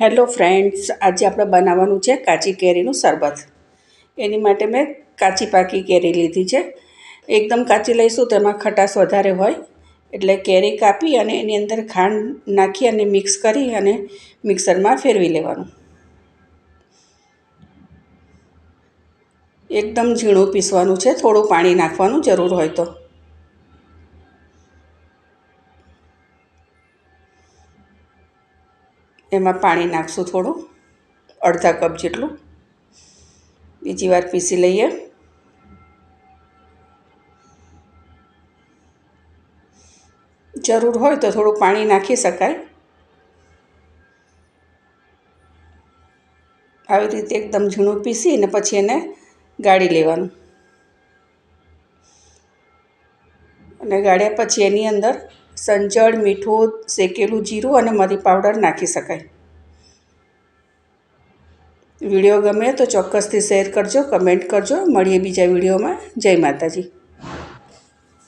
Hello friends, આજે આપણે બનાવવાનું છે કાચી કેરીનું શરબત. એની માટે મેં કાચી પાકી કેરી લીધી છે. એકદમ કાચી લઈશું તેમાં ખટાશ વધારે હોય. એટલે કેરી કાપી અને એની અંદર ખાંડ નાખી અને મિક્સ કરી અને મિક્સરમાં ફેરવી લેવાનું. એકદમ ઝીણું પીસવાનું છે, થોડું પાણી નાખવાનું જરૂર હોય તો. એમાં પાણી નાખશું થોડું, અડધા કપ જેટલું. બીજી વાર પીસી લઈએ. જરૂર હોય તો થોડું પાણી નાખી શકાય. આવી રીતે એકદમ ઝીણું પીસી અને પછી એને ગાળી લેવાનું. અને ગાળ્યા પછી એની અંદર સંચળ મીઠું, શેકેલું જીરું અને મરી પાવડર નાખી શકાય. વીડિયો ગમે તો ચોક્કસથી શેર કરજો, કમેન્ટ કરજો. મળીએ બીજા વિડીયોમાં. જય માતાજી.